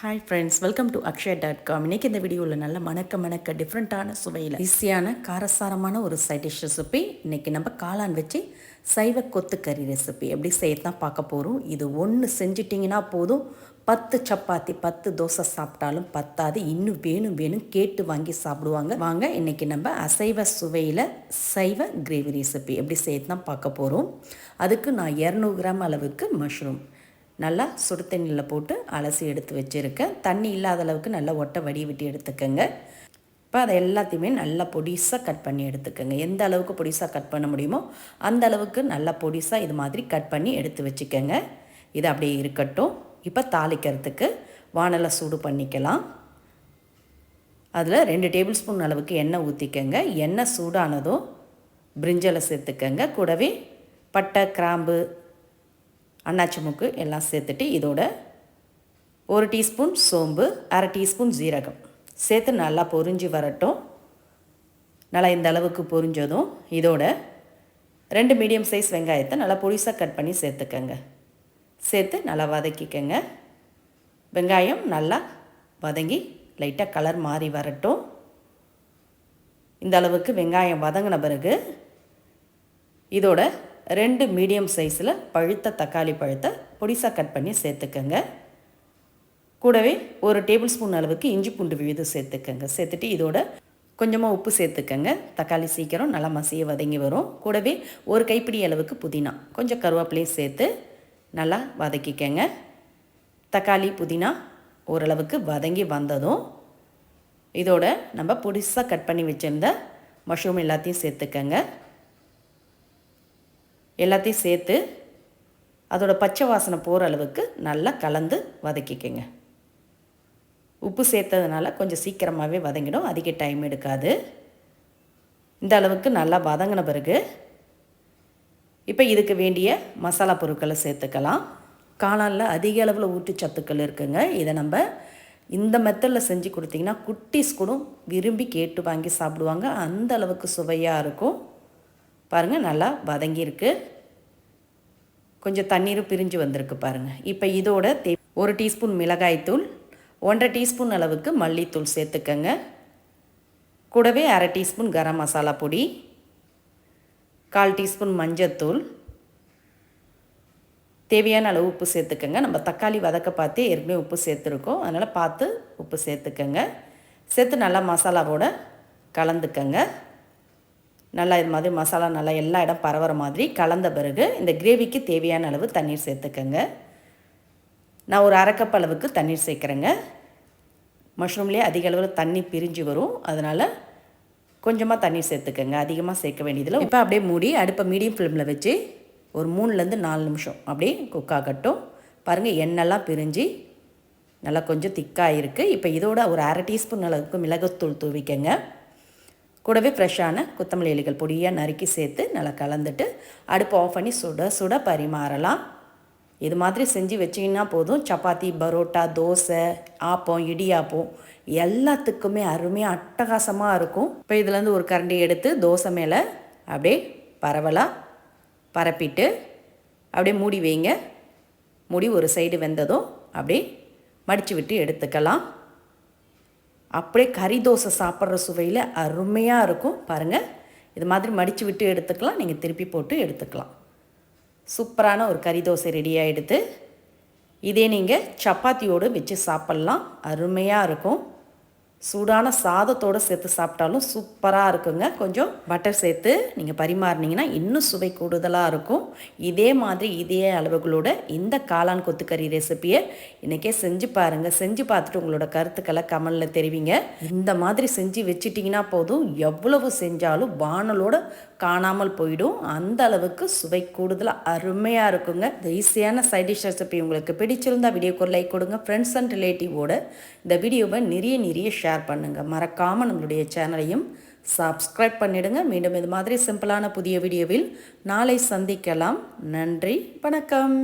Hi friends welcome to Akshaya dot com இன்றைக்கி இந்த வீடியோவில் நல்ல மணக்க மணக்க டிஃப்ரெண்ட்டான சுவையில் ஈஸியான காரசாரமான ஒரு சைட் டிஷ் ரெசிபி இன்றைக்கி நம்ம காளான் வச்சு சைவ கொத்துக்கறி ரெசிபி எப்படி செய்யத்தான் பார்க்க போகிறோம் இது ஒன்று செஞ்சிட்டிங்கன்னா போதும். பத்து சப்பாத்தி பத்து தோசை சாப்பிட்டாலும் பத்தாது. இன்னும் வேணும் வேணும் கேட்டு வாங்கி சாப்பிடுவாங்க. வாங்க இன்றைக்கி நம்ம அசைவ சுவையில் சைவ கிரேவி ரெசிபி எப்படி செய்யத்தான் பார்க்க போகிறோம் அதுக்கு நான் இரநூறு கிராம் அளவுக்கு மஷ்ரூம் நல்லா சுடு தண்ணியில் போட்டு அலசி எடுத்து வச்சுருக்கேன். தண்ணி இல்லாத அளவுக்கு நல்லா ஒட்டை வடி விட்டு எடுத்துக்கோங்க. இப்போ அதை எல்லாத்தையுமே நல்லா பொடிசாக கட் பண்ணி எடுத்துக்கோங்க. எந்த அளவுக்கு பொடிசாக கட் பண்ண முடியுமோ அந்த அளவுக்கு நல்லா பொடிசாக இது மாதிரி கட் பண்ணி எடுத்து வச்சுக்கோங்க. இது அப்படியே இருக்கட்டும். இப்போ தாளிக்கிறதுக்கு வானலை சூடு பண்ணிக்கலாம். அதில் ரெண்டு டேபிள் ஸ்பூன் அளவுக்கு எண்ணெய் ஊற்றிக்கங்க எண்ணெய் சூடானதும் பிரிஞ்சலை சேர்த்துக்கங்க. கூடவே பட்டை கிராம்பு அன்னாச்சி மூக்கு எல்லாம் சேர்த்துட்டு இதோட ஒரு டீஸ்பூன் சோம்பு அரை டீஸ்பூன் ஜீரகம். சேர்த்து நல்லா பொரிஞ்சு வரட்டும். நல்லா இந்த அளவுக்கு பொரிஞ்சதும் இதோட ரெண்டு மீடியம் சைஸ் வெங்காயத்தை நல்லா பொடிசாக கட் பண்ணி சேர்த்துக்கங்க. சேர்த்து நல்லா வதக்கிக்கங்க. வெங்காயம் நல்லா வதங்கி லைட்டாக கலர் மாறி வரட்டும். இந்த அளவுக்கு வெங்காயம் வதங்கின பிறகு இதோட ரெண்டு மீடியம் சைஸில் பழுத்த தக்காளி பழத்தை பொடிசாக கட் பண்ணி சேர்த்துக்கோங்க. கூடவே ஒரு டேபிள் ஸ்பூன் அளவுக்கு இஞ்சி பூண்டு விழுது சேர்த்துக்கோங்க. சேர்த்துட்டு இதோட கொஞ்சமாக உப்பு சேர்த்துக்கங்க. தக்காளி சீக்கிரம் நல்லா மசிய வதங்கி வரும். கூடவே ஒரு கைப்பிடி அளவுக்கு புதினா கொஞ்சம் கருவேப்பிலையும் சேர்த்து நல்லா வதக்கிக்கங்க. தக்காளி புதினா ஓரளவுக்கு வதங்கி வந்ததும் இதோட நம்ம பொடிசாக கட் பண்ணி வச்சுருந்த மஷ்ரூம் எல்லாத்தையும் சேர்த்துக்கங்க. எல்லாத்தையும் சேர்த்து அதோடய பச்சை வாசனை போகிற அளவுக்கு நல்லா கலந்து வதக்கிக்கங்க. உப்பு சேர்த்ததுனால கொஞ்சம் சீக்கிரமாகவே வதங்கிடும். அதிக டைம் எடுக்காது. இந்த அளவுக்கு நல்லா வதங்கின பிறகு இப்போ இதுக்கு வேண்டிய மசாலா பொருட்களை சேர்த்துக்கலாம். காளானில் அதிக அளவில் ஊட்டச்சத்துக்கள் இருக்குங்க. இதை நம்ம இந்த மெத்தடில் செஞ்சு கொடுத்தீங்கன்னா குட்டீஸ் கூட விரும்பி கேட்டு வாங்கி சாப்பிடுவாங்க. அந்த அளவுக்கு சுவையாக இருக்கும். பாருங்கள் நல்லா வதங்கியிருக்கு. கொஞ்சம் தண்ணீரும் பிரிஞ்சு வந்திருக்கு பாருங்கள் இப்போ இதோட தே ஒரு டீஸ்பூன் மிளகாய்த்தூள் ஒன்றரை டீஸ்பூன் அளவுக்கு மல்லித்தூள் சேர்த்துக்கங்க. கூடவே அரை டீஸ்பூன் கரம் மசாலா பொடி கால் டீஸ்பூன் மஞ்சத்தூள் தேவையான அளவு உப்பு சேர்த்துக்கங்க. நம்ம தக்காளி வதக்க பார்த்தே ஏற்கனவே உப்பு சேர்த்துருக்கோம். அதனால் பார்த்து உப்பு சேர்த்துக்கங்க. சேர்த்து நல்லா மசாலாவோட கலந்துக்கங்க. நல்லா இது மாதிரி மசாலா நல்லா எல்லா இடம் பரவுற மாதிரி கலந்த பிறகு இந்த கிரேவிக்கு தேவையான அளவு தண்ணீர் சேர்த்துக்கோங்க. நான் ஒரு அரைக்கப் அளவுக்கு தண்ணீர் சேர்க்குறேங்க. மஷ்ரூம்லேயே அதிக அளவில் தண்ணி பிரிஞ்சு வரும். அதனால் கொஞ்சமாக தண்ணீர் சேர்த்துக்கங்க. அதிகமாக சேர்க்க வேண்டியதில் இப்போ அப்படியே மூடி அடுப்பை மீடியம் ஃப்ளேமில் வச்சு ஒரு மூணுலேருந்து நாலு நிமிஷம் அப்படியே குக் ஆகட்டும். பாருங்கள் எண்ணெய்லாம் பிரிஞ்சு நல்லா கொஞ்சம் திக்காக இருக்குது இப்போ இதோட ஒரு அரை டீஸ்பூன் அளவுக்கு மிளகுத்தூள் தூவிக்கங்க. கூடவே ஃப்ரெஷ்ஷான கொத்தமல்லி இலைகள் பொடியாக நறுக்கி சேர்த்து நல்லா கலந்துட்டு அடுப்பு ஆஃப் பண்ணி சுட சுட பரிமாறலாம். இது மாதிரி செஞ்சு வச்சிங்கன்னா போதும். சப்பாத்தி பரோட்டா தோசை ஆப்பம் இடியாப்பம் எல்லாத்துக்குமே அருமையாக அட்டகாசமாக இருக்கும். இப்போ இதுலேருந்து ஒரு கரண்டி எடுத்து தோசை மேலே அப்படியே பரவலாக பரப்பிட்டு அப்படியே மூடி வைங்க. மூடி ஒரு சைடு வெந்ததும் அப்படியே மடித்து விட்டு எடுத்துக்கலாம். அப்படியே கறி தோசை சாப்பிட்ற சுவையில் அருமையாக இருக்கும். பாருங்கள் இது மாதிரி மடித்து விட்டு எடுத்துக்கலாம். நீங்கள் திருப்பி போட்டு எடுத்துக்கலாம். சூப்பரான ஒரு கறி தோசை ரெடி எடுத்து இதே நீங்கள் சப்பாத்தியோடு வச்சு சாப்பிட்லாம். அருமையாக இருக்கும். சூடான சாதத்தோடு சேர்த்து சாப்பிட்டாலும் சூப்பராக இருக்குங்க. கொஞ்சம் பட்டர் சேர்த்து நீங்கள் பரிமாறினீங்கன்னா இன்னும் சுவை கூடுதலாக இருக்கும். இதே மாதிரி இதே அளவுகளோட இந்த காளான் கொத்துக்கறி ரெசிப்பியை இன்றைக்கே செஞ்சு பாருங்கள் செஞ்சு பார்த்துட்டு உங்களோட கருத்துக்களை கமலில் தெரிவிங்க. இந்த மாதிரி செஞ்சு வச்சிட்டிங்கன்னா போதும். எவ்வளவு செஞ்சாலும் வானலோட காணாமல் போயிடும். அந்த அளவுக்கு சுவை கூடுதலாக அருமையாக இருக்குங்க. இந்த ஈஸியான சைட் டிஷ் ரெசிபி உங்களுக்கு பிடிச்சிருந்தா வீடியோக்கு லைக் கொடுங்க. ஃப்ரெண்ட்ஸ் அண்ட் ரிலேட்டிவோட இந்த வீடியோவை நிறைய நிறைய ஷேர் பண்ணுங்கள் மறக்காமல் நம்மளுடைய சேனலையும் சப்ஸ்கிரைப் பண்ணிவிடுங்க மீண்டும் இது மாதிரி சிம்பிளான புதிய வீடியோவில் நாளை சந்திக்கலாம். நன்றி வணக்கம்.